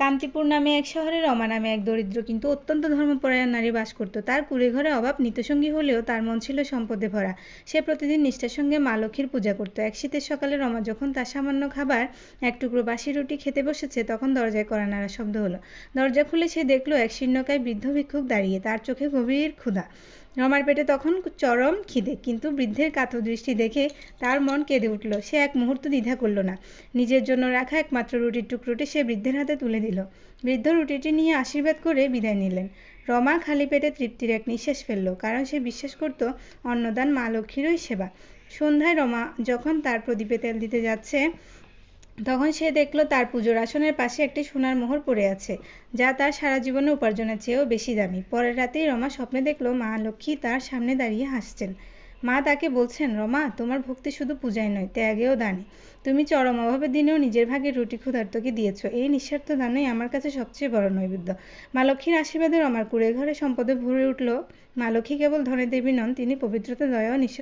কান্তিপুর নামে এক শহরে, রমা নামে এক দরিদ্র কিন্তু অত্যন্ত ধর্মপরায়ণ নারী বাস করত। তার কুড়ে ঘরে অভাব, নিত্যসঙ্গী হলেও তার মন ছিল সম্পদে ভরা। সে প্রতিদিন নিষ্ঠার সঙ্গে মা লক্ষ্মীর পূজা করত। এক শীতের সকালে রমা যখন তার সামান্য খাবার, এক টুকরো বাসি রুটি খেতে বসেছে, তখন দরজায় কড়া নাড়া শব্দ হলো। দরজা খুলে সে দেখল এক শীর্ণকায় বৃদ্ধ ভিক্ষুক দাঁড়িয়ে, তার চোখে গভীর ক্ষুধা। রমার পেটে তখন চরম খিদে, কিন্তু বৃদ্ধের কাতর দৃষ্টি দেখে তার মন কেঁদে উঠল। সে এক মুহূর্ত দ্বিধা করল না। নিজের জন্য রাখা একমাত্র রুটির টুকরোটি সে বৃদ্ধের হাতে তুলে দিল। বৃদ্ধ রুটিটি নিয়ে আশীর্বাদ করে বিদায় নিলেন। রমা খালি পেটে তৃপ্তির এক নিঃশ্বাস ফেলল, কারণ সে বিশ্বাস করত অন্নদান মা লক্ষ্মীরই সেবা। সন্ধ্যায় রমা যখন তার প্রদীপে তেল দিতে যাচ্ছে, তখন সে দেখল তার পুজোর আসনের পাশে একটি সোনার মোহর পড়ে আছে, যা তার সারা জীবনে উপার্জনের চেয়েও বেশি দামি। পরের রাতেই রমা স্বপ্নে দেখল মা লক্ষ্মী তার সামনে দাঁড়িয়ে হাসছেন। মা তাকে বলছেন, রমা, তোমার ভক্তি শুধু পূজায় নয়, ত্যাগেও দানে। তুমি চরম অভাবের দিনেও নিজের ভাগের রুটি ক্ষুধার্তকে দিয়েছ। এই নিঃস্বার্থ দানই আমার কাছে সবচেয়ে বড় নৈবেদ্য। মা লক্ষ্মীর আশীর্বাদে রমার কুড়ে ঘরে সম্পদে ভরে উঠল। মা লক্ষ্মী কেবল ধনে দেবী নন, তিনি পবিত্রতা, দয়া নিঃস্বার্থ